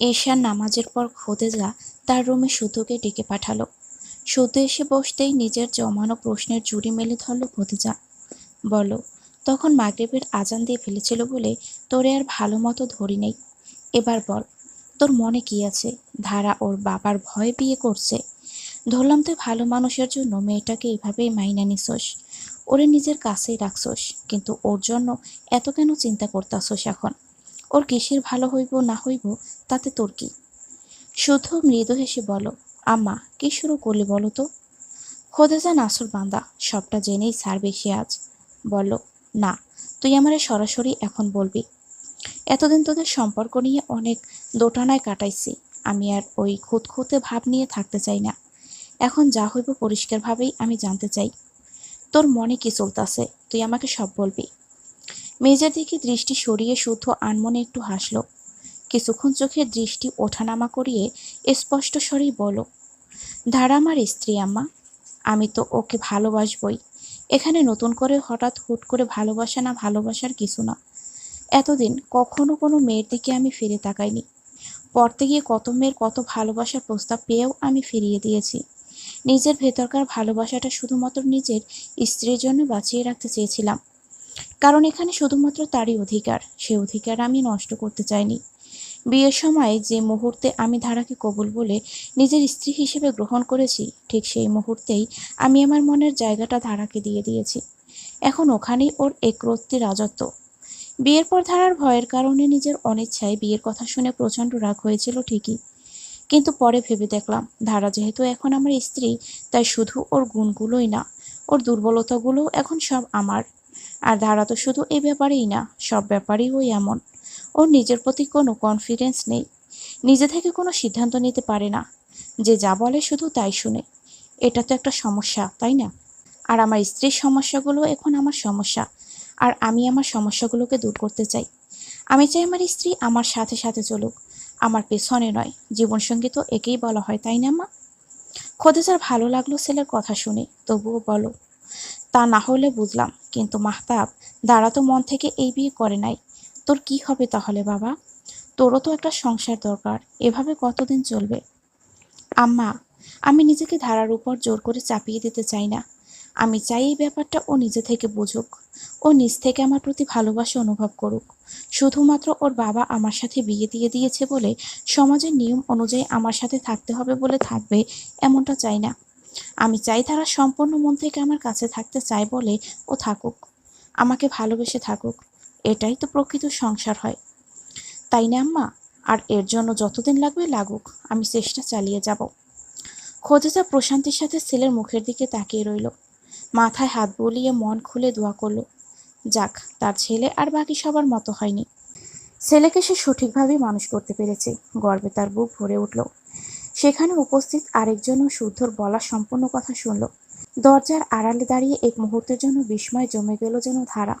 এশার নামাজের পর খোদেজা তার রুমে শুদ্ধকে ডেকে পাঠালো। শুদ্ধ এসে বসতেই নিজের জমানো প্রশ্নের জুড়ি মেলে ধরল খোদেজা বলো, তখন মাগরেবের আজান দিয়ে ফেলেছিল বলে তোরে আর ভালো মতো ধরি নেই। এবার বল, তোর মনে কি আছে? ধারা ওর বাবার ভয়ে বিয়ে করছে। ধরলাম তুই ভালো মানুষের জন্য মেয়েটাকে এইভাবেই মাইনা নিছোস। ওরে নিজের কাছেই রাখছোস, কিন্তু ওর জন্য এত কেন চিন্তা করতাছোস এখন? ওর কিসের ভালো হইব না হইব, তাতে তোর কি? শুধু মৃদু হেসে বলো, আম্মা, কি শুরু করলি বলো তো? খোদেজা নাসুর বান্দা, সবটা জেনেই সার বেশি আজ। বলল না, তুই আমারে সরাসরি এখন বলবি? এতদিন তোদের সম্পর্ক নিয়ে অনেক দোটানায় কাটাইছি, আমি আর ওই খুঁতখুঁতে ভাব নিয়ে থাকতে চাই না। এখন যা হইব পরিষ্কারভাবেই আমি জানতে চাই। তোর মনে কি চলতেছে? তুই আমাকে সব বলবি। মেজের দিকে দৃষ্টি সরিয়ে শুদ্ধ আনমনে একটু হাসল। কিছুক্ষণ চোখের দৃষ্টি ওঠানামা করিয়ে স্পষ্ট স্বরেই বলো ধারা আমার স্ত্রী আম্মা, আমি তো ওকে ভালোবাসবই। এখানে নতুন করে হঠাৎ হুট করে ভালোবাসা না ভালোবাসার কিছু না। এতদিন কখনো কোনো মেয়ের দিকে আমি ফিরে তাকাইনি। পড়তে গিয়ে কত মেয়ের কত ভালোবাসার প্রস্তাব পেয়েও আমি ফিরিয়ে দিয়েছি। নিজের ভেতরকার ভালোবাসাটা শুধুমাত্র নিজের স্ত্রীর জন্য বাঁচিয়ে রাখতে চেয়েছিলাম। কারণ এখানে শুধুমাত্র তারই অধিকার, সে অধিকার আমি নষ্ট করতে চাইনি। বিয়ের সময় যে মুহূর্তে আমি ধারাকে কবুল বলে নিজের স্ত্রী হিসেবে গ্রহণ করেছি, ঠিক সেই মুহূর্তেই আমি আমার মনের জায়গাটা ধারাকে দিয়ে দিয়েছি। এখন ওখানেই ওর একরত্তি রাজত্ব। বিয়ের পর ধারার ভয়ের কারণে নিজের অনিচ্ছায় বিয়ের কথা শুনে প্রচণ্ড রাগ হয়েছিল ঠিকই। কিন্তু পরে ভেবে দেখলাম, ধারা যেহেতু এখন আমার স্ত্রী, তাই শুধু ওর গুণগুলোই না, ওর দুর্বলতাগুলোও এখন সব আমার। আর ধারা তো শুধু এই ব্যাপারেই না, সব ব্যাপারেই ওই এমন। ওর নিজের প্রতি কোনো কনফিডেন্স নেই। নিজে থেকে কোনো সিদ্ধান্ত নিতে পারে না। যে যা বলে শুধু তাই শুনে। এটা তো একটা সমস্যা, তাই না? আর আমার স্ত্রীর সমস্যাগুলো এখন আমার সমস্যা। আর আমি আমার সমস্যাগুলোকে দূর করতে চাই। আমি চাই আমার স্ত্রী আমার সাথে সাথে চলুক। আমার পেছনে নয়। জীবনসঙ্গী তো একেই বলা হয়, তাই না মা? খোদেজার ভালো লাগল ছেলের কথা শুনে, তবুও বলো তা না হলে বুঝলাম, কিন্তু মাহতাব, দাঁড়া তো মন থেকে এই বিয়ে করে নাই। তোর কি হবে তাহলে, বাবা? তোরও তো একটা সংসার দরকার, এভাবে কতদিন চলবে? আম্মা, আমি নিজেকে ধারার উপর জোর করে চাপিয়ে দিতে চাই না। আমি চাই এই ব্যাপারটা ও নিজে থেকে বুঝুক। ও নিজ থেকে আমার প্রতি ভালোবাসা অনুভব করুক। শুধুমাত্র ওর বাবা আমার সাথে বিয়ে দিয়ে দিয়েছে বলে সমাজের নিয়ম অনুযায়ী আমার সাথে থাকতে হবে বলে থাকবে, এমনটা চাই না। আমি চাই তারা সম্পূর্ণ মন থেকে আমার কাছে থাকতে চায় বলে ও থাকুক, আমাকে ভালোবেসে থাকুক। এটাই তো প্রকৃত সংসার হয়। তাই না, আম্মা? আর এর জন্য যতদিন লাগবে লাগুক, আমি চেষ্টা চালিয়ে যাব। খোঁজেজা প্রশান্তির সাথে ছেলের মুখের দিকে তাকিয়ে রইল। মাথায় হাত বুলিয়ে মন খুলে দোয়া করল, যাক, তার ছেলে আর বাকি সবার মতো হয়নি। ছেলেকে সে সঠিকভাবেই মানুষ করতে পেরেছে। গর্বে তার বুক ভরে উঠল। সেখানে উপস্থিত আরেকজনও শুদ্ধর বলা সম্পূর্ণ কথা শুনল। দরজার আড়ালে দাঁড়িয়ে এক মুহূর্তের জন্য বিস্ময় জমে গেল যেন ধারা।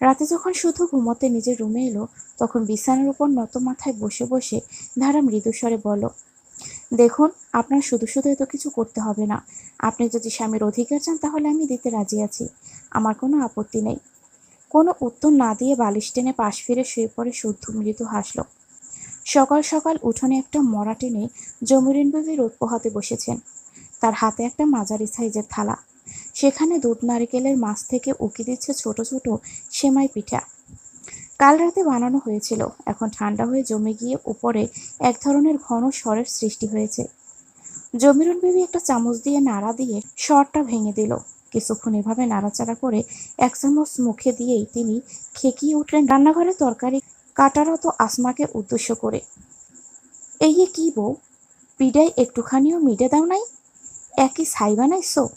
রাতে যখন শুধু ঘুমোতে নিজের রুমে এলো, তখন বিছানার উপর নত মাথায় বসে বসে ধারা মৃদুস্বরে বলল, দেখুন, আপনার শুধু শুধু এত কিছু করতে হবে না। আপনি যদি স্বামীর অধিকার চান, তাহলে আমি দিতে রাজি আছি। আমার কোনো আপত্তি নেই। কোনো উত্তর না দিয়ে বালিশ টেনে পাশ ফিরে শুয়ে পড়ে শুদ্ধ মৃদু হাসল। সকাল সকাল উঠোনে একটা মরা টেনে জমিরিন বিবি রোদ পোহাতে বসেছেন। তার হাতে একটা মাঝারি সাইজের থালা। সেখানে দুধ নারকেলের মাছ থেকে উকি দিচ্ছে ছোট ছোট সেমাই পিঠা। কাল রাতে বানানো হয়েছিল। এখন ঠান্ডা হয়ে জমে গিয়ে উপরে এক ধরনের ঘন স্বরের সৃষ্টি হয়েছে। জমিরুল বিবি একটা চামচ দিয়ে নাড়া দিয়ে স্বরটা ভেঙে দিল। কিছুক্ষণ এভাবে নাড়াচাড়া করে এক চামচ মুখে দিয়েই তিনি খেকিয়ে উঠলেন। রান্নাঘরে তরকারি কাটারত আসমাকে উদ্দেশ্য করে। এই কি বউ? পিডাই একটুখানিও মিটে দাও নাই? একই ছাই বানাইছো?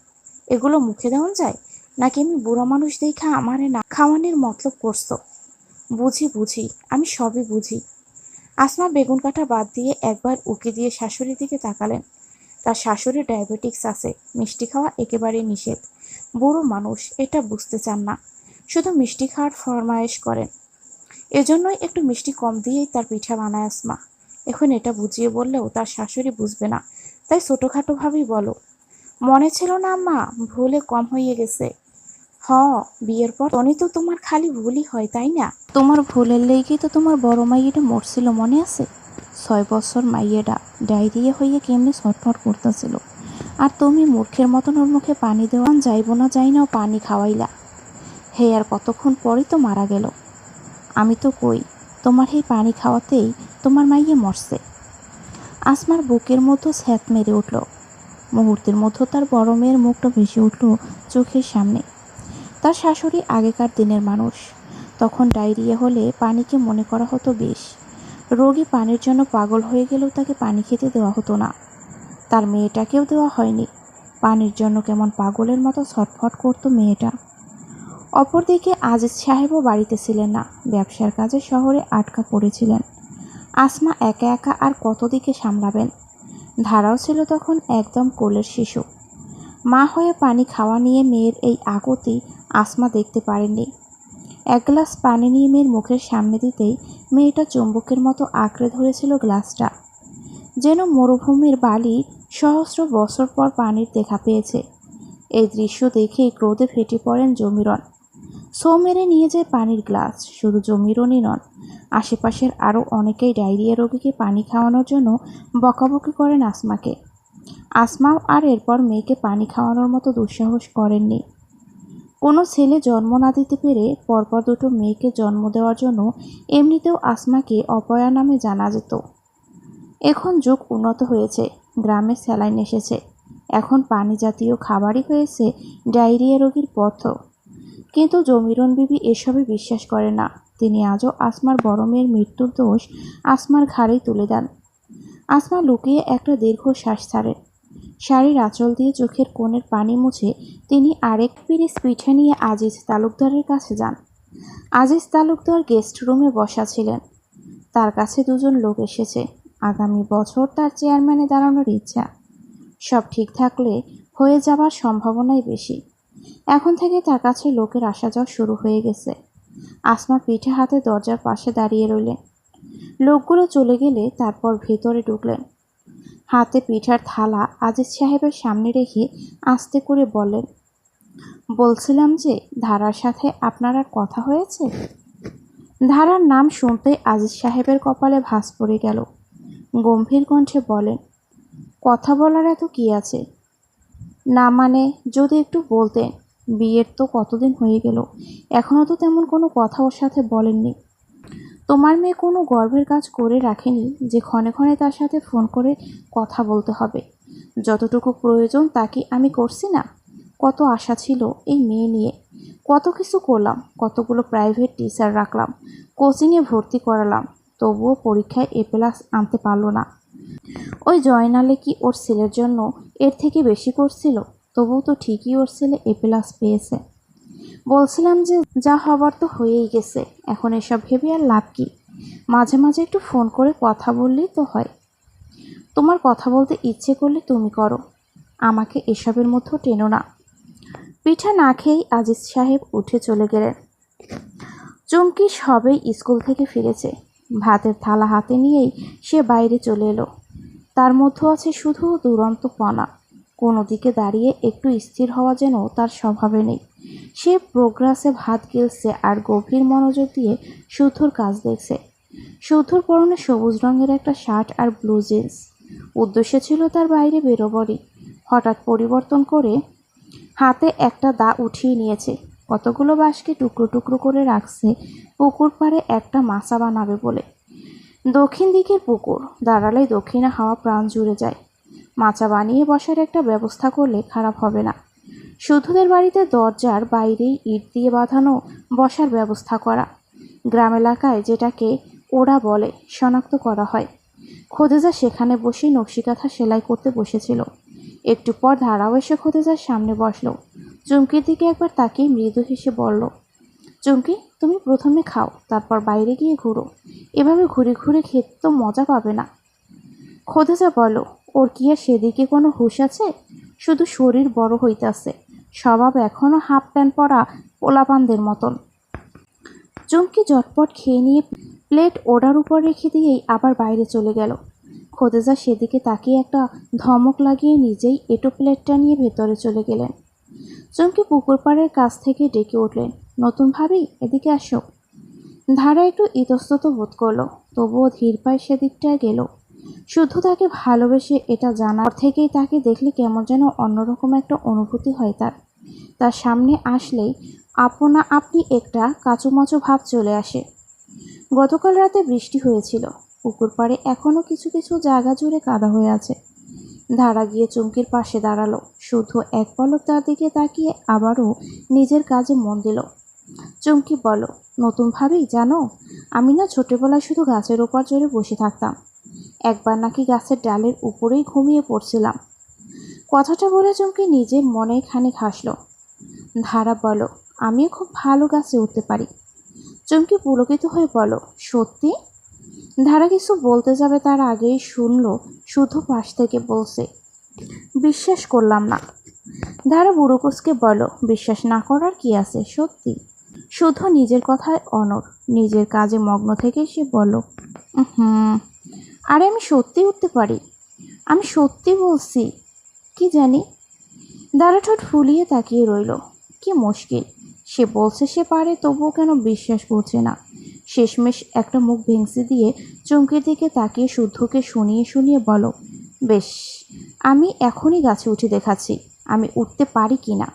এগুলো মুখে দেওয়া যায়? নাকি আমি বুড়ো মানুষ দেখা আমারে না খাওয়ানোর মতলব করছ? বুঝি বুঝি, আমি সবই বুঝি। আসমা বেগুন কাটা বাদ দিয়ে একবার উকি দিয়ে শাশুড়ির দিকে তাকালেন। তার শাশুড়ির ডায়াবেটিক্স আছে, মিষ্টি খাওয়া একেবারে নিষেধ। বুড়ো মানুষ এটা বুঝতে চান না। শুধু মিষ্টি খাওয়ার ফরমায়েশ করেন। এজন্যই একটু মিষ্টি কম দিয়েই তার পিঠা বানায় আসমা। এখন এটা বুঝিয়ে বললেও তার শাশুড়ি বুঝবে না। তাই ছোটোখাটোভাবেই বলো, মনে ছিল না আম্মা ভুলে কম হয়ে গেছে। হ, বিয়ের পর তনি তো তোমার খালি ভুলই হয়, তাই না? তোমার ভুলের লেগেই তো তোমার বড় মাইয়েটা মরছিল, মনে আছে? ছয় বছর মাইয়েটা ডায়রিয়া হইয়া কেমনি ছটফট করতেছিল। আর তুমি মূর্খের মতন ওর মুখে পানি দেওয়ান যাইব না, যাই না পানি খাওয়াইলা। হে, আর কতক্ষণ পরই তো মারা গেল। আমি তো কই, তোমার এই পানি খাওয়াতেই তোমার মাইয়ে মরছে। আসমার বুকের মধ্যে স্যাঁত মেরে উঠল। মুহূর্তের মধ্যে তার বড় মেয়ের মুখটা ভেসে উঠল চোখের সামনে। তার শাশুড়ি আগেকার দিনের মানুষ। তখন ডায়রিয়া হলে পানিকে মনে করা হতো বেশ। রোগী পানির জন্য পাগল হয়ে গেলেও তাকে পানি খেতে দেওয়া হতো না। তার মেয়েটাকেও দেওয়া হয়নি। পানির জন্য কেমন পাগলের মতো ছটফট করতো মেয়েটা। অপরদিকে আজিজ সাহেবও বাড়িতে ছিলেন না। ব্যবসার কাজে শহরে আটকা পড়েছিলেন। আসমা একা একা আর কত দিকে সামলাবেন? ধারাও ছিল তখন একদম কোলের শিশু। মা হয়ে পানি খাওয়া নিয়ে মেয়ের এই আগতি আসমা দেখতে পারেননি। এক গ্লাস পানি নিয়ে মেয়ের মুখের সামনে দিতেই মেয়েটা চুম্বকের মতো আঁকড়ে ধরেছিল গ্লাসটা। যেন মরুভূমির বালি সহস্র বছর পর পানির দেখা পেয়েছে। এই দৃশ্য দেখে ক্রোধে ফেটে পড়েন জমিরন। সো মেরে নিয়ে যায় পানির গ্লাস, শুধু জমিরনই নন। আশেপাশের আরও অনেকেই ডায়রিয়া রোগীকে পানি খাওয়ানোর জন্য বকাবকি করেন আসমাকে। আসমাও আর এরপর মেয়েকে পানি খাওয়ানোর মতো দুঃসাহস করেননি। কোনো ছেলে জন্ম না দিতে পেরে পরপর দুটো মেয়েকে জন্ম দেওয়ার জন্য এমনিতেও আসমাকে অপয়া নামে জানা যেত। এখন যুগ উন্নত হয়েছে, গ্রামে স্যালাইন এসেছে। এখন পানি জাতীয় খাবারই হয়েছে ডায়রিয়া রোগীর পথ। কিন্তু জমিরন বিবি এসবে বিশ্বাস করে না। তিনি আজও আসমার বড় মেয়ের মৃত্যুর দোষ আসমার ঘাড়েই তুলে দেন। আসমা লুকিয়ে একটা দীর্ঘ শ্বাস ছাড়েন। শাড়ির আঁচল দিয়ে চোখের কোণের পানি মুছে তিনি আরেক পিরিস পিঠে নিয়ে আজিজ তালুকদারের কাছে যান। আজিজ তালুকদার গেস্ট রুমে বসা ছিলেন। তার কাছে দুজন লোক এসেছে। আগামী বছর তার চেয়ারম্যানে দাঁড়ানোর ইচ্ছা। সব ঠিক থাকলে হয়ে যাবার সম্ভাবনাই বেশি। এখন থেকে তার কাছে লোকের আসা যাওয়া শুরু হয়ে গেছে। আসমা পিঠে হাতে দরজার পাশে দাঁড়িয়ে রইলেন। লোকগুলো চলে গেলে তারপর ভেতরে ঢুকলেন। হাতে পিঠার থালা আজিজ সাহেবের সামনে রেখে আস্তে করে বলেন বলছিলাম যে ধারার সাথে আপনার আর কথা হয়েছে? ধারার নাম শুনতে আজিজ সাহেবের কপালে ভাঁজ পড়ে গেল। গম্ভীর কণ্ঠে বলেন, কথা বলার এত কি আছে? না মানে যদি একটু বলতেন, বিয়ের তো কতদিন হয়ে গেল এখনও তো তেমন কোনো কথা ওর সাথে বলেননি। তোমার মেয়ে কোনো গর্বের কাজ করে রাখেনি যে ক্ষণে ক্ষণে তার সাথে ফোন করে কথা বলতে হবে। যতটুকু প্রয়োজন তা কি আমি করছি না। কত আশা ছিল এই মেয়ে নিয়ে। কত কিছু করলাম, কতগুলো প্রাইভেট টিচার রাখলাম কোচিংয়ে ভর্তি করালাম, তবুও পরীক্ষায় এ প্লাস আনতে পারল না। ওই জয়নালে কি ওর ছেলের জন্য এর থেকে বেশি করছিল? তবুও তো ঠিকই ওর ছেলে এ প্লাস পেয়েছে। বলছিলাম যে যা হবার তো হয়েই গেছে, এখন এসব ভেবে আর লাভ কি? মাঝে মাঝে একটু ফোন করে কথা বললেই তো হয়। তোমার কথা বলতে ইচ্ছে করলে তুমি করো। আমাকে এসবের মধ্যেও টেনো না। পিঠা না খেয়েই আজিজ সাহেব উঠে চলে গেলেন। চুমকি সবেই স্কুল থেকে ফিরেছে। ভাতের থালা হাতে নিয়েই সে বাইরে চলে এলো। তার মধ্যে আছে শুধু দুরন্ত দুরন্তপনা কোনো দিকে দাঁড়িয়ে একটু স্থির হওয়া যেন তার স্বভাবে নেই। সে প্রোগ্রাসে ভাত গিলছে আর গভীর মনোযোগ দিয়ে শুদ্ধর কাজ দেখছে। শুদ্ধর পরনে সবুজ রঙের একটা শার্ট আর ব্লু জিন্স। উদ্দেশ্য ছিল তার বাইরে বেরোবরই। হঠাৎ পরিবর্তন করে হাতে একটা দা উঠিয়ে নিয়েছে। কতগুলো বাঁশকে টুকরো টুকরো করে রাখছে, পুকুর পাড়ে একটা মাছা বানাবে বলে। দক্ষিণ দিকের পুকুর। দাঁড়ালে দক্ষিণে হাওয়া প্রাণ জুড়ে যায়। মাচা বানিয়ে বসার একটা ব্যবস্থা করলে খারাপ হবে না। শুধুদের বাড়িতে দরজার বাইরেই ইট দিয়ে বাঁধানো বসার ব্যবস্থা করা। গ্রাম এলাকায় যেটাকে ওরা বলে, শনাক্ত করা হয়। খোদেজা সেখানে বসেই নকশিকাঁথা সেলাই করতে বসেছিল। একটু পর ধারাও এসে খোদেজার সামনে বসল। চুমকির দিকে একবার তাকিয়ে মৃদু হেসে বলল, চুমকি তুমি প্রথমে খাও, তারপর বাইরে গিয়ে ঘুরো। এভাবে ঘুরে ঘুরে খেতে তো মজা পাবে না। খোদেজা বলো, ওর কি আর সেদিকে কোনো হুঁশ আছে? শুধু শরীর বড় হইতাছে, স্বভাব এখনও হাফ প্যান্ট পরা পোলাপানদের মতন। চমকি জটপট খেয়ে নিয়ে প্লেট ওড়ার উপর রেখে দিয়েই আবার বাইরে চলে গেল। খোদেজা সেদিকে তাকিয়ে একটা ধমক লাগিয়ে নিজেই এটো প্লেটটা নিয়ে ভেতরে চলে গেলেন। চমকি পুকুর পাড়ের কাছ থেকে ডেকে উঠলেন। নতুন ভাবি, এদিকে আসো। ধারা একটু ইতস্তত বোধ করল, তবুও ধীর পায়ে সেদিকটায় গেল। শুধু তাকে ভালোবেসে এটা জানার থেকেই তাকে দেখলে কেমন যেন অন্যরকম একটা অনুভূতি হয় তার। তার সামনে আসলেই আপনা আপনি একটা কাচুমাচু ভাব চলে আসে। গতকাল রাতে বৃষ্টি হয়েছিল, পুকুর পাড়ে এখনও কিছু কিছু জায়গা জুড়ে কাদা হয়ে আছে। ধারা গিয়ে চুমকির পাশে দাঁড়াল শুধু এক পলক তার দিকে তাকিয়ে আবারও নিজের কাজে মন দিল। চুমকি বলো, নতুন ভাবেই জানো? আমি না ছোটবেলায় শুধু গাছের ওপর চড়ে বসে থাকতাম। একবার নাকি গাছের ডালের উপরেই ঘুমিয়ে পড়ছিলাম। কথাটা বলে চুমকি নিজের মনে খানিক হাসলো। ধারা বলো, আমিও খুব ভালো গাছে উঠতে পারি। চুমকি পুলকিত হয়ে বলো, সত্যি? ধারা কিছু বলতে যাবে তার আগেই শুনলো, শুধু পাশ থেকে বলছে, বিশ্বাস করলাম না। ধারা বুড়োকুসকে বলো, বিশ্বাস না করার কি আছে, সত্যি? শুধু নিজের কথায় অনর। নিজের কাজে মগ্ন থেকে সে বলল হুম আরে আমি সত্যি উঠতে পারি? আমি সত্যি বলছি, কি জানি? দাঁড়া ঠোঁট ফুলিয়ে তাকিয়ে রইল। কি মুশকিল, সে বলছে সে পারে, তবুও কেন বিশ্বাস করছে না? শেষমেশ একটা মুখ ভেঙসি দিয়ে চমকির দিকে তাকিয়ে শুদ্ধকে শুনিয়ে শুনিয়ে বলো বেশ, আমি এখনই গাছে উঠে দেখাচ্ছি, আমি উঠতে পারি কি না?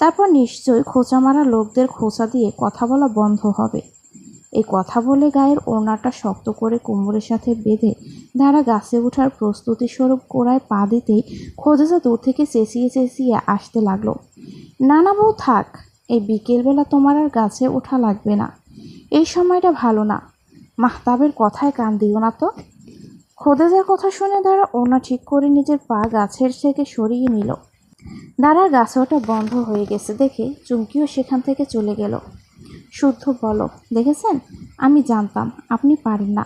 তারপর নিশ্চয়ই খোঁচা মারা লোকদের খোঁচা দিয়ে কথা বলা বন্ধ হবে। এই কথা বলে গায়ের ওড়নাটা শক্ত করে কোমরের সাথে বেঁধে ধারা গাছে ওঠার প্রস্তুতি স্বরূপ কোড়ায় পা দিতেই খোঁজা দূর থেকে চেঁচিয়ে চেঁচিয়ে আসতে লাগল। না না বউ, থাক, এই বিকেলবেলা তোমার আর গাছে ওঠা লাগবে না। এই সময়টা ভালো না। মাহতাবের কথায় কান দিও না তো। খোদেজার কথা শুনে দাঁড়া ওনা ঠিক করে নিজের পা গাছের থেকে সরিয়ে নিল। দাঁড়ার গাছে ওটা বন্ধ হয়ে গেছে দেখে চুমকিও সেখান থেকে চলে গেল। শুদ্ধ বলো, দেখেছেন? আমি জানতাম, আপনি পারেন না।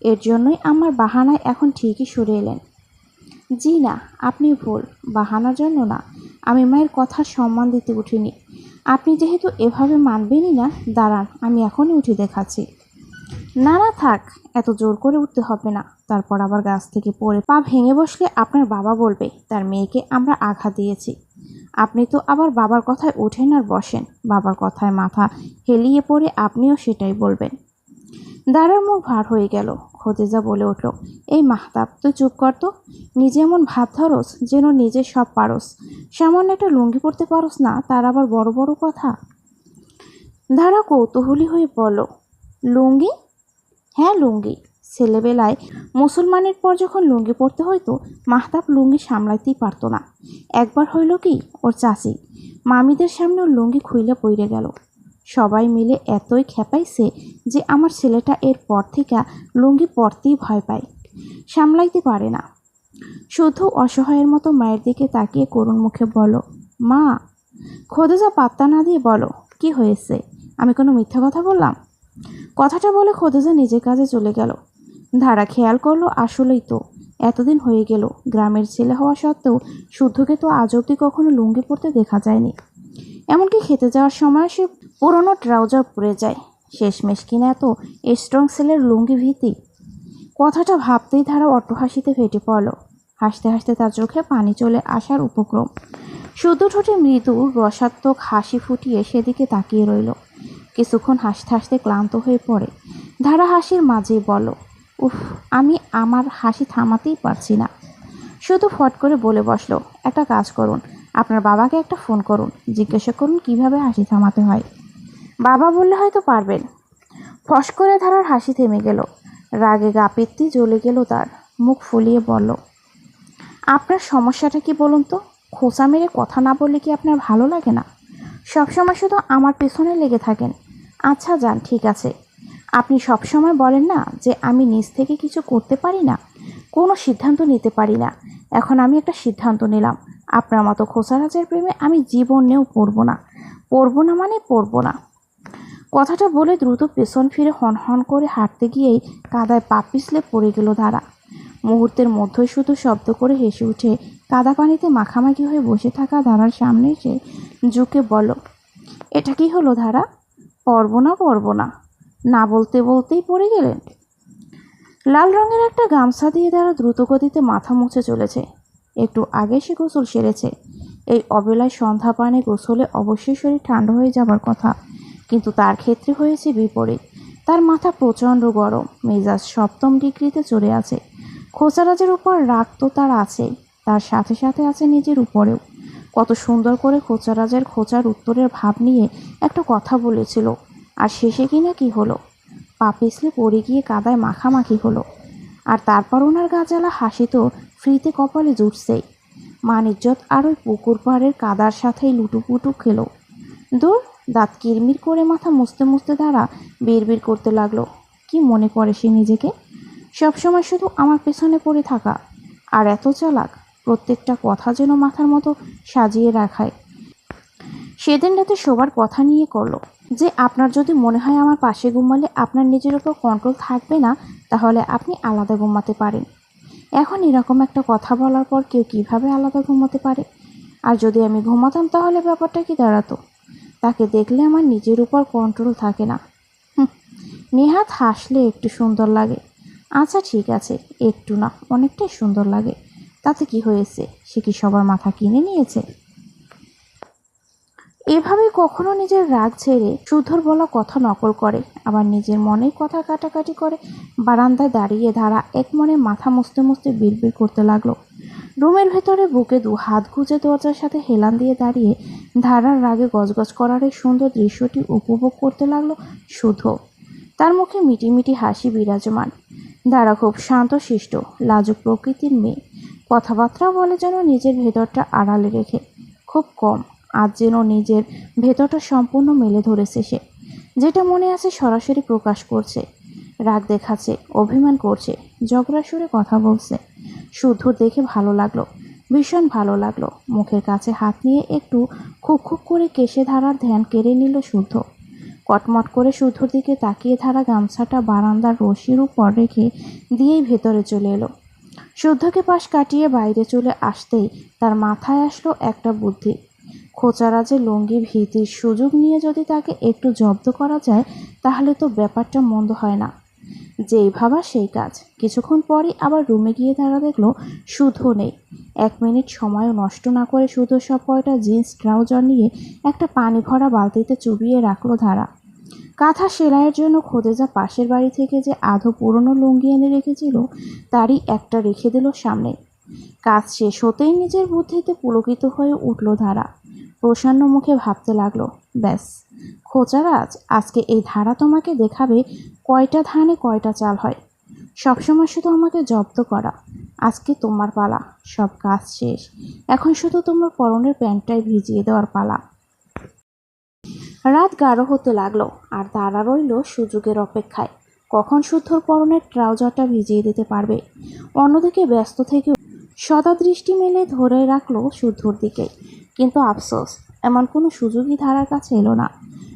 এর জন্যই আমার বাহানায় এখন ঠিকই সরে এলেন। জি না, আপনি ভুল, বাহানার জন্য না। আমি মায়ের কথার সম্মান দিতে উঠিনি। আপনি যেহেতু এভাবে মানবেনই না, দাঁড়ান, আমি এখনই উঠে দেখাচ্ছি। না না, থাক। এত জোর করে উঠতে হবে না। তারপর আবার গাছ থেকে পড়ে পা ভেঙে বসলে আপনার বাবা বলবে, তার মেয়েকে আমরা আঘাত দিয়েছি। আপনি তো আবার বাবার কথায় ওঠেন আর বসেন। বাবার কথায় মাথা হেলিয়ে পড়ে আপনিও সেটাই বলবেন। দাঁড়ার মুখ ভার হয়ে গেল। খোদেজা বলে উঠল, এই মাহতাব, তুই চুপ কর তো। নিজে এমন ভাব ধরস যেন নিজে সব পারস। সামান্য একটা লুঙ্গি পরতে পারস না, তার আবার বড় বড় কথা? ধারা কৌতূহলী হয়ে বলো লুঙ্গি? হ্যাঁ লুঙ্গি। ছেলেবেলায় মুসলমানের পর যখন লুঙ্গি পরতে হয়তো মাহতাব লুঙ্গি সামলাইতেই পারতো না। একবার হইল কি, ওর চাচি, মামিদের সামনে ওর লুঙ্গি খুইলে পইরে গেল। সবাই মিলে এতই খেপাইছে যে আমার ছেলেটা এর পর থেকে লুঙ্গি পরতেই ভয় পায়, সামলাইতে পারে না। শুধু অসহায়ের মতো মায়ের দিকে তাকিয়ে করুণ মুখে বলো, মা খোদেজা পাত্তা না দিয়ে বলো, কি হয়েছে? আমি কোনো মিথ্যা কথা বললাম? কথাটা বলে খোদেজা নিজের কাজে চলে গেল। ধারা খেয়াল করল, আসলেই তো। এতদিন হয়ে গেল, গ্রামের ছেলে হওয়া সত্ত্বেও শুদ্ধকে তো আজ অব্দি কখনো লুঙ্গি পরতে দেখা যায়নি। এমনকি খেতে যাওয়ার সময় সে পুরনো ট্রাউজার পরে যায়। শেষমেশ কিনা এত স্ট্রং সেলের লুঙ্গি ভীতি। কথাটা ভাবতেই ধারা অট্টহাসিতে ফেটে পড়ল। হাসতে হাসতে তার চোখে পানি চলে আসার উপক্রম। শুদ্ধ ঠোঁটে মৃদু রসাত্মক হাসি ফুটিয়ে সেদিকে তাকিয়ে রইল। কিছুক্ষণ হাসতে হাসতে ক্লান্ত হয়ে পড়ে। ধারা হাসির মাঝেই বলো, উফ, আমি আমার হাসি থামাতেই পারছি না। শুধু ফট করে বলে বসল, একটা কাজ করুন, আপনার বাবাকে একটা ফোন করুন, জিজ্ঞাসা করুন কীভাবে হাসি থামাতে হয়। বাবা বললে, হয়তো পারবেন। ফস করে ধারার হাসি থেমে গেল। রাগে গাপিত্তি জ্বলে গেল তার। মুখ ফুলিয়ে বলল, আপনার সমস্যাটা কি বলুন তো? খোঁচা মেরে কথা না বললে কি আপনার ভালো লাগে না? সবসময় শুধু আমার পেছনে লেগে থাকেন। আচ্ছা যান, ঠিক আছে। আপনি সবসময় বলেন না যে আমি নিজ থেকে কিছু করতে পারি না। কোনো সিদ্ধান্ত নিতে পারি না। এখন আমি একটা সিদ্ধান্ত নিলাম। আপনার মতো খোসারাজের প্রেমে আমি জীবনেও পড়ব না। পড়ব না মানে পড়ব না। কথাটা বলে দ্রুত পেছন ফিরে হন হন করে হাঁটতে গিয়েই কাদায় পা পিছলে পড়ে গেল ধারা মুহূর্তের মধ্যেই শুধু শব্দ করে হেসে উঠে কাদা পানিতে মাখামাখি হয়ে বসে থাকা ধারার সামনে এসে ঝুঁকে বলো এটা কি হলো ধারা? পড়ব না পড়ব না? না বলতে বলতেই পড়ে গেলেন? লাল রঙের একটা গামছা দিয়ে তারা দ্রুতগতিতে মাথা মুছে চলেছে। একটু আগে সে গোসল সেরেছে। এই অবেলায় সন্ধ্যা পানে গোসলে অবশ্যই শরীর ঠান্ডা হয়ে যাবার কথা। কিন্তু তার ক্ষেত্রে হয়েছে বিপরীত। তার মাথা প্রচণ্ড গরম, মেজাজ সপ্তম ডিগ্রিতে চলে আছে। খোঁচারাজের উপর রাগ তো তার আছেই। তার সাথে সাথে আছে নিজের উপরেও। কত সুন্দর করে খোঁচারাজের খোঁচার উত্তরের ভাব নিয়ে একটা কথা বলেছিল, আর শেষে কিনা কি হলো? পা পিছলে পড়ে গিয়ে কাদায় মাখামাখি হলো, আর তারপর ওনার গাজালা হাসি তো ফ্রিতে কপালে জুটছেই মান ইজ্জত আর ওই পুকুর পাড়ের কাদার সাথেই লুটুপুটু খেলো। দূর, দাঁত কিরমির করে মাথা মুছতে মুছতে তারা বিড়বিড় করতে লাগল। কি মনে করে সে নিজেকে? সবসময় শুধু আমার পেছনে পড়ে থাকা, আর এত চালাক। প্রত্যেকটা কথা যেন মাথার মতো সাজিয়ে রাখায়। সেদিন রাতে শোবার কথা নিয়ে করল যে, আপনার যদি মনে হয় আমার পাশে ঘুমালে আপনার নিজের উপর কন্ট্রোল থাকবে না, তাহলে আপনি আলাদা ঘুমাতে পারেন। এখন এরকম একটা কথা বলার পর কেউ কীভাবে আলাদা ঘুমাতে পারে? আর যদি আমি ঘুমাতাম তাহলে ব্যাপারটা কি দাঁড়াতো? তাকে দেখলে আমার নিজের উপর কন্ট্রোল থাকে না। নেহাত হাসলে একটু সুন্দর লাগে। আচ্ছা ঠিক আছে, একটু না, অনেকটাই সুন্দর লাগে। তাতে কি হয়েছে? সে কি সবার মাথা কিনে নিয়েছে? এভাবে কখনো নিজের রাগ ছেড়ে সুধর বলা কথা নকল করে। আবার নিজের মনের কথা কাটাকাটি করে বারান্দায় দাঁড়িয়ে ধারা এক মনে মাথা মুছতে মুছতে বিড়বিড় করতে লাগল। রুমের ভেতরে বুকে দু হাত গুজে দরজার সাথে হেলান দিয়ে দাঁড়িয়ে ধারার রাগে গজগজ করার এই সুন্দর দৃশ্যটি উপভোগ করতে লাগল শুধু তার মুখে মিটি মিটি হাসি বিরাজমান। ধারা খুব শান্ত শিষ্ট লাজুক প্রকৃতির মেয়ে। কথাবার্তা বলে যেন নিজের ভেতরটা আড়ালে রেখে, খুব কম। আজ যেন নিজের ভেতরটা সম্পূর্ণ মেলে ধরেছে সে, যেটা মনে আছে সরাসরি প্রকাশ করছে। রাগ দেখাচ্ছে, অভিমান করছে ঝগড়া সুরে কথা বলছে। শুদ্ধ দেখে ভালো লাগল, ভীষণ ভালো লাগল। মুখের কাছে হাত নিয়ে একটু খুব খুব করে কেশে ধারার ধ্যান কেড়ে নিল শুদ্ধ। কটমট করে শুদ্ধর দিকে তাকিয়ে ধারা গামছাটা বারান্দার রশির উপর রেখে দিয়েই ভেতরে চলে এলো। শুদ্ধকে পাশ কাটিয়ে বাইরে চলে আসতেই তার মাথায় আসলো একটা বুদ্ধি। খোচারাজে লুঙ্গি, ভীতির সুযোগ নিয়ে যদি তাকে একটু জব্দ করা যায়, তাহলে তো ব্যাপারটা মন্দ হয় না। যেই ভাবা সেই কাজ। কিছুক্ষণ পরই আবার রুমে গিয়ে তারা দেখল শুধু নেই। এক মিনিট সময়ও নষ্ট না করে শুধু সব কয়টা জিন্স ট্রাউজার নিয়ে একটা পানি ভরা বালতিতে চুবিয়ে রাখল ধারা কাঁথা সেলাইয়ের জন্য খোদেজা পাশের বাড়ি থেকে যে আধো পুরনো লুঙ্গি এনে রেখেছিল, তারই একটা রেখে দিল সামনে। কাজ শেষ হতেই নিজের বুদ্ধিতে পুলকিত হয়ে উঠল ধারা। প্রসন্ন মুখে ভাবতে লাগল, ব্যাস খোঁচারাজ আজকে এই ধারা তোমাকে দেখাবে কয়টা ধানে কয়টা চাল হয়। সবসময় শুধু আমাকে জব্দ করা, আজকে তোমার পালা, সব কাজ শেষ। এখন শুধু তোমার পরনের প্যান্টটাই ভিজিয়ে দেওয়ার পালা। রাত গাঢ় হতে লাগল, আর তারা রইল সুযোগের অপেক্ষায়। কখন শুদ্ধর পরনের ট্রাউজারটা ভিজিয়ে দিতে পারবে? অন্যদিকে ব্যস্ত থেকে সদা দৃষ্টি মেলে ধরে রাখল শুদ্ধর দিকে। কিন্তু আফসোস, এমন কোনো সুযোগই ধারার কাছে এলো না।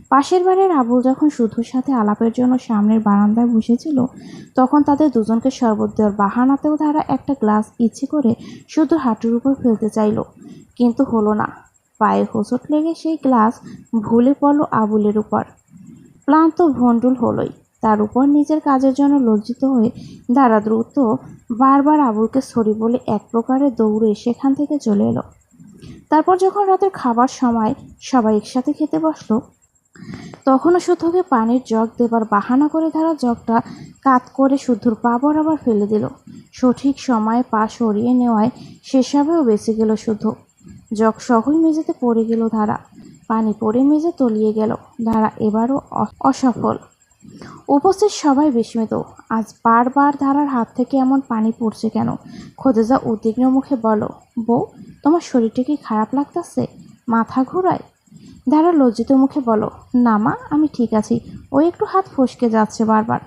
পাশের বাড়ির আবুল যখন শুদ্ধর সাথে আলাপের জন্য সামনের বারান্দায় বসেছিল, তখন তাদের দুজনকে শরবত দেওয়ার বাহানাতেও ধারা একটা গ্লাস ইচ্ছে করে শুধু হাঁটুর উপর ফেলতে চাইলো। কিন্তু হলো না। পায়ে হোঁচট লেগে সেই গ্লাস ভুলে পড়ল আবুলের উপর। ক্লান্ত ভণ্ডুল হলোই। তার উপর নিজের কাজের জন্য লজ্জিত হয়ে দাঁড়া দ্রুত বারবার আবুলকে সরি বলে এক প্রকারে দৌড়ে সেখান থেকে চলে এলো। তারপর যখন রাতের খাবার সময় সবাই একসাথে খেতে বসল, তখনও শুদ্ধকে পানির জগ দেবার বাহানা করে ধারা জগটা কাত করে শুদ্ধর পা বরাবর ফেলে দিল। সঠিক সময়ে পা সরিয়ে নেওয়ায় সেসবেও বেঁচে গেল শুদ্ধ। জগ সহই মেঝেতে পড়ে গেল ধারা, পানি পড়ে মেঝে তলিয়ে গেল। ধারা এবারও অসফল। উপস্থিত সবাই বিস্মিত। আজ বারবার ধারার হাত থেকে এমন পানি পড়ছে কেন? খোদেজা উদ্বিগ্ন মুখে বলো, বউ, তোমার শরীরটা কি খারাপ লাগতেছে? মাথা ঘোরায়? ধারা লজ্জিত মুখে বলো, না মা, আমি ঠিক আছি। ও একটু হাত ফসকে যাচ্ছে বারবার।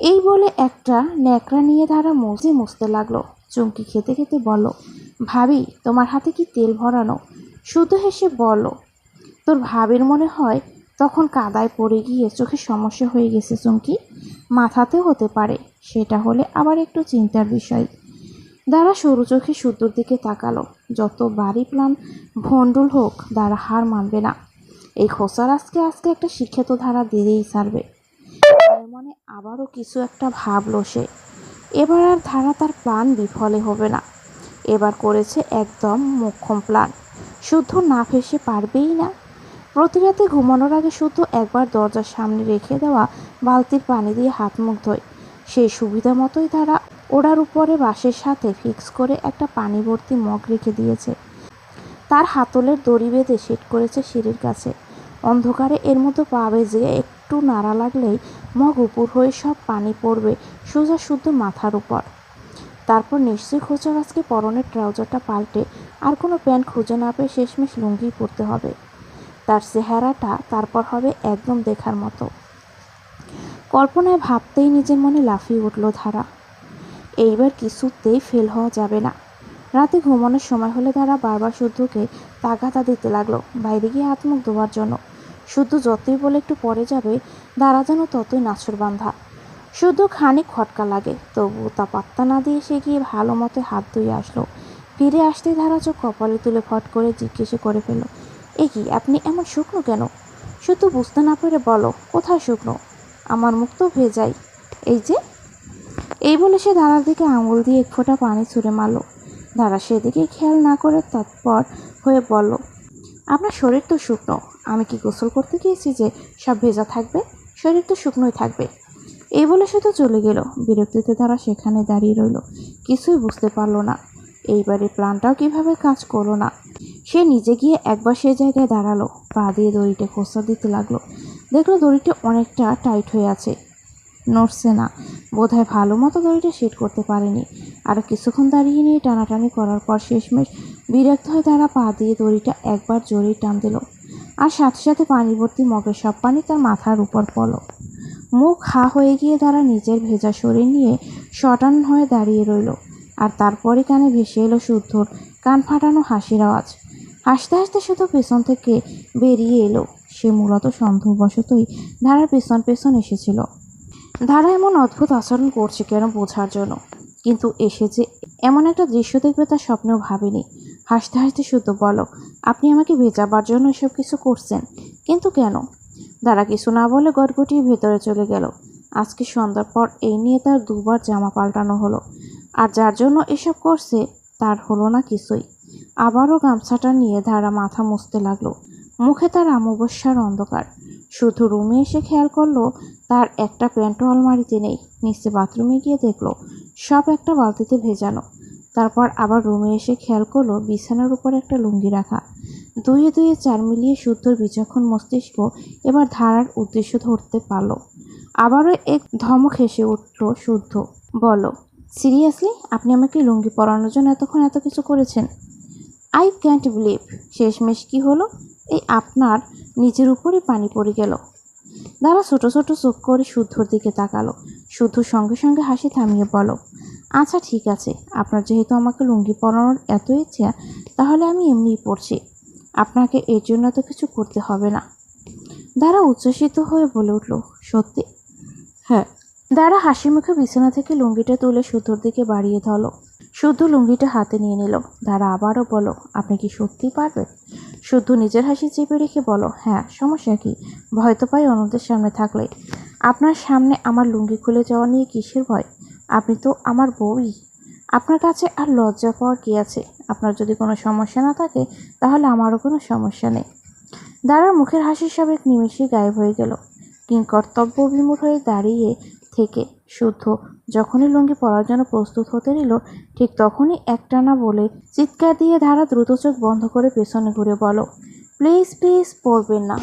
এই বলে একটা ন্যাকড়া নিয়ে ধারা মজে মুছতে লাগল। চুমকি খেতে খেতে বলো ভাবি, তোমার হাতে কি তেল ভরানো? শুধু হেসে বলো। তোর ভাবির মনে হয় তখন কাদায় পড়ে গিয়ে চোখে সমস্যা হয়ে গেছে, চুমকি? মাথাতেও হতে পারে, সেটা হলে আবার একটু চিন্তার বিষয়। দ্বারা সরু চোখে শুদ্ধর দিকে তাকালো। যত বাড়ি প্লান ভণ্ডুল হোক, দাঁড়া, হার মানবে না। এই খোসার আজকে আজকে একটা শিক্ষিত ধারা দিয়েই ছাড়বে। মনে আবারও কিছু একটা ভাবলো সে। এবার আর ধারা তার প্ল্যান বিফলে হবে না। এবার করেছে একদম মোক্ষম প্ল্যান। শুদ্ধ না ফেসে পারবেই না। প্রতি রাতে ঘুমানোর আগে শুদ্ধ একবার দরজার সামনে রেখে দেওয়া বালতির পানি দিয়ে হাত মুখ ধোয়। সেই সুবিধা মতোই তারা ওড়ার উপরে বাঁশের সাথে ফিক্স করে একটা পানি ভর্তি মগ রেখে দিয়েছে। তার হাতলের দড়ি বেঁধে সেট করেছে সিঁড়ির কাছে। অন্ধকারে এর মতো পাবে যে একটু নাড়া লাগলেই মগ উপর হয়ে সব পানি পড়বে সোজা শুদ্ধ মাথার উপর। তারপর নিশ্চয়ই খোঁচা গাছকে পরনের ট্রাউজারটা পাল্টে আর কোনো প্যান্ট খুঁজে না পেয়ে শেষমেশ লুঙ্গি পরতে হবে। তার চেহারাটা তারপর হবে একদম দেখার মতো। কল্পনায় ভাবতেই নিজের মনে লাফিয়ে উঠল ধারা। এইবার কিছুতেই ফেল হওয়া যাবে না। রাতে ঘুমানোর সময় হলে তারা বারবার শুদ্ধকে তাগাতা দিতে লাগল। বাইরে গিয়ে হাত মুখ ধোয়ার জন্য। শুদ্ধ যতই বলে একটু পরে যাবে, দাঁড়া যেন ততই নাছর বান্ধা। শুধু খানিক খটকা লাগে তবু তা পাত্তা না দিয়ে সে গিয়ে ভালো মতো হাত ধুয়ে আসলো। ফিরে আসতেই ধারা চোখ কপালে তুলে ফট করে জিজ্ঞেস করে ফেলল, এ কি, আপনি এমন শুকনো কেন? শুধু বুঝতে না পেরে বলো, কোথায় শুকনো? আমার মুখ তো ভেজাই। এই যে? এই বলে সে ধারার দিকে আঙুল দিয়ে এক ফোঁটা পানি ছুঁড়ে মারলো। ধারা সেদিকে খেয়াল না করে তৎপর হয়ে বলল, আপনার শরীর তো শুকনো, আমি কি গোসল করতে গিয়েছি যে সব ভেজা থাকবে? শরীর তো শুকনোই থাকবে। এই বলে সে তো চলে গেল। বিরক্তিতে তারা সেখানে দাঁড়িয়ে রইল। কিছুই বুঝতে পারল না। এইবারে প্ল্যানটাও কীভাবে কাজ করল না। সে নিজে গিয়ে একবার সে জায়গায় দাঁড়াল। পা দিয়ে দড়িটা খোসা দিতে লাগল। দেখল দড়িটা অনেকটা টাইট হয়ে আছে। নড়ছে না। বোধহয় ভালো মতো দড়িটা সেট করতে পারেনি। আর কিছুক্ষণ দাঁড়িয়ে নিয়ে টানাটানি করার পর শেষমেশ বিরক্ত হয়ে তারা পা দিয়ে দড়িটা একবার জোরেই টান দিল। আর সাথে সাথে পানি ভর্তি মগের সব পানি তার মাথার উপর পড়ল। মুখ হা হয়ে গিয়ে তারা নিজের ভেজা শরীর নিয়ে শটান হয়ে দাঁড়িয়ে রইল। আর তারপরে কানে ভেসে এলো শুদ্ধর কান ফাটানো হাসির আওয়াজ। হাসতে হাসতে শুধু পেছন থেকে বেরিয়ে এলো। সে মূলত সন্দেহবশতই ধারার পেছন পেছন এসেছিল। ধারা এমন অদ্ভুত আচরণ করছে কেন বোঝার জন্য। কিন্তু এসে যে এমন একটা দৃশ্য দেখবে তার স্বপ্নেও ভাবেনি। হাসতে হাসতে শুদ্ধ বলো আপনি আমাকে ভেজাবার জন্য এসব কিছু করছেন, কিন্তু কেন? দাঁড়া, কিছু না বলে গটগটিয়ে ভেতরে চলে গেল। আজকে সন্ধ্যার পর এই নিয়ে তার দুবার জামা পাল্টানো হলো। আর যার জন্য এসব করছে, তার হলো না কিছুই। আবারও গামছাটা নিয়ে ধারা মাথা মুছতে লাগল। মুখে তার অমাবস্যার অন্ধকার। শুধু রুমে এসে খেয়াল করল, তার একটা প্যান্টও আলমারিতে নেই। নিচে বাথরুমে গিয়ে দেখল, সব একটা বালতিতে ভেজানো। তারপর আবার রুমে এসে খেয়াল করল, বিছানার উপর একটা লুঙ্গি রাখা। দুয়ে দুয়ে চার মিলিয়ে শুদ্ধর বিচক্ষণ মস্তিষ্ক এবার ধারার উদ্দেশ্য ধরতে পারল। আবারও এক ধমক হেসে উঠল শুদ্ধ। বলো, সিরিয়াসলি? আপনি আমাকে লুঙ্গি পরানোর জন্য এতক্ষণ এত কিছু করেছেন। I can't believe. শেষমেশ কি হলো? এই আপনার নিজের উপরে পানি পড়ে গেল। দাদা ছোট ছোট চোখ করে শুদ্ধর দিকে তাকালো। শুদ্ধ সঙ্গে সঙ্গে হাসি থামিয়ে বলো আচ্ছা ঠিক আছে। আপনার যেহেতু আমাকে লুঙ্গি পরানোর এত ইচ্ছা, তাহলে আমি এমনিই পড়ছি আপনাকে এর জন্য তো কিছু করতে হবে না। দাঁড়া উচ্ছ্বসিত হয়ে বলে উঠল, সত্যি? হ্যাঁ। দাঁড়া হাসি মুখে বিছানা থেকে লুঙ্গিটা তুলে শুদ্ধর দিকে বাড়িয়ে ধরলো। শুদ্ধ লুঙ্গিটা হাতে নিয়ে নিল। দাঁড়া আবারও বলো আপনি কি সত্যিই পারবেন? শুদ্ধ নিজের হাসি চেপে রেখে বলো হ্যাঁ সমস্যা কি? ভয় তো পাই অন্যদের সামনে থাকলে। আপনার সামনে আমার লুঙ্গি খুলে যাওয়া নিয়ে কিসের ভয়? আপনি তো আমার বউই। আপনার কাছে আর লজ্জা পাওয়ার কী আছে? আপনার যদি কোনো সমস্যা না থাকে, তাহলে আমারও কোনো সমস্যা নেই। দাঁড়ার মুখের হাসির সাবেক নিমেষেই গায়েব হয়ে গেল। কিংকর্তব্য বিমূঢ় হয়ে দাঁড়িয়ে থেকে শুদ্ধ, যখনই লুঙ্গি পরার জন্য প্রস্তুত হতে নিল, ঠিক তখনই একটানা বলে চিৎকার দিয়ে ধারা দ্রুত চোখ বন্ধ করে পেছনে ঘুরে বলো, প্লিজ প্লিজ পড়বেন না।